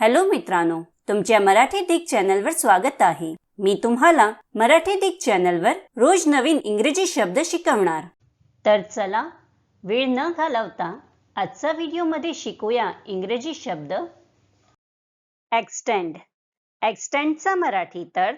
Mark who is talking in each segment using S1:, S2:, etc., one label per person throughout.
S1: Hello मित्रांनो तुमच्या मराठी दिग चॅनलवर स्वागत आहे. मी तुम्हाला मराठी दिग चॅनलवर रोज नवीन इंग्रजी शब्द शिकवणार. तर चला वेळ न घालवता आजचा व्हिडिओमध्ये शिकूया इंग्रजी शब्द. एक्सटेंड एक्सटेंडचा मराठी तर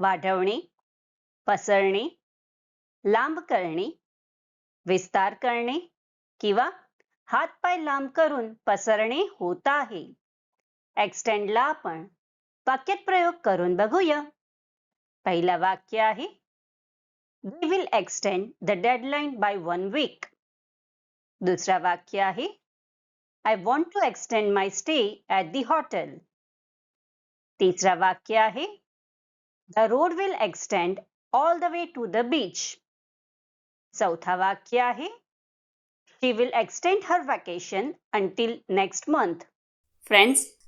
S1: वाढवणे पसरणे लांब करणे विस्तार करणे किंवा हातपाय लांब करून पसरणे होत आहे. एक्सटेंडला आपण वाक्यात प्रयोग करून बघूया. पहिलं वाक्य आहे we will extend the deadline by one week दुसरा वाक्य आहे I want to extend my stay at the hotel तिसरा वाक्य आहे the road will extend all the way to the beach चौथा वाक्य आहे she will extend her vacation until next month friends